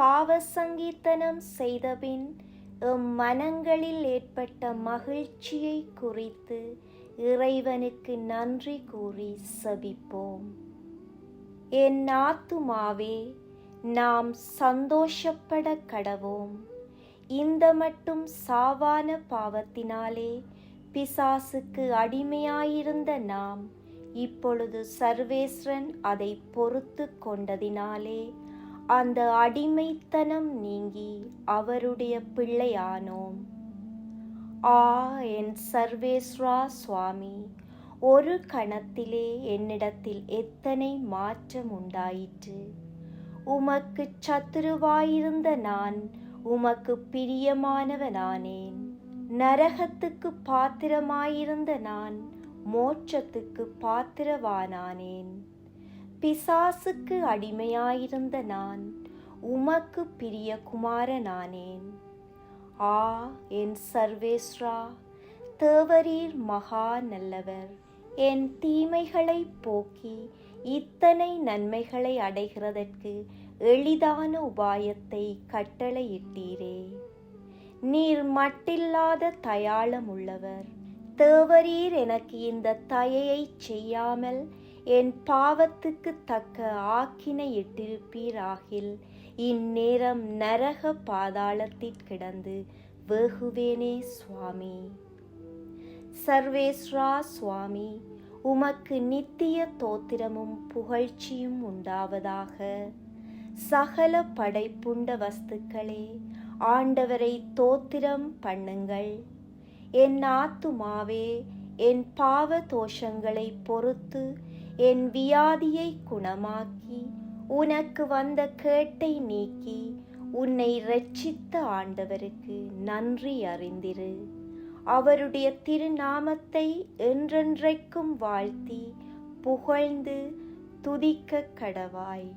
பாவ சங்கீர்த்தனம் செய்தபின் எம் மனங்களில் ஏற்பட்ட மகிழ்ச்சியை குறித்து இறைவனுக்கு நன்றி கூறி சபிப்போம். என் ஆத்துமாவே நாம் சந்தோஷப்பட கடவோம். இந்த மட்டும் சாவான பாவத்தினாலே பிசாசுக்கு அடிமையாயிருந்த நாம் இப்பொழுது சர்வேஸ்வரன் அதை பொறுத்து கொண்டதினாலே அந்த அடிமைத்தனம் நீங்கி அவருடைய பிள்ளையானோம். ஆ என் சர்வேஸ்வரா சுவாமி ஒரு கணத்திலே என்னிடத்தில் எத்தனை மாற்றம் உண்டாயிற்று? உமக்கு சத்துருவாயிருந்த நான் உமக்கு பிரியமானவனானேன். நரகத்துக்கு பாத்திரமாயிருந்த நான் மோட்சத்துக்கு பாத்திரவானானேன். பிசாசுக்கு அடிமையாயிருந்த நான் உமக்கு பிரிய குமாரனானேன். ஆ என் சர்வேஸ்ரா தேவரீர் மகா நல்லவர். என் தீமைகளை போக்கி இத்தனை நன்மைகளை அடைகிறதற்கு எளிதான உபாயத்தை கட்டளையிட்டீரே. நீர் மட்டில்லாத தயாளம் உள்ளவர். தேவரீர் எனக்கு இந்த தயையை செய்யாமல் என் பாவத்துக்கு தக்க ஆக்கினை இட்டிருப்பீராகில். இந்நேரம் நரக பாதாளத்தில் கிடந்து வெகுவேனே சுவாமி. சர்வேஸ்வரா சுவாமி உமக்கு நித்திய தோத்திரமும் புகழ்ச்சியும் உண்டாவதாக. சகல படைப்புண்ட வஸ்துக்களே ஆண்டவரை தோத்திரம் பண்ணுங்கள். என் ஆத்துமாவே என் பாவ தோஷங்களை பொறுத்து என் வியாதியை குணமாக்கி உனக்கு வந்த கேட்டை நீக்கி உன்னை ரட்சித்த ஆண்டவருக்கு நன்றி அறிந்திரு. அவருடைய திருநாமத்தை என்றென்றைக்கும் வாழ்த்தி புகழ்ந்து துதிக்க கடவாய்.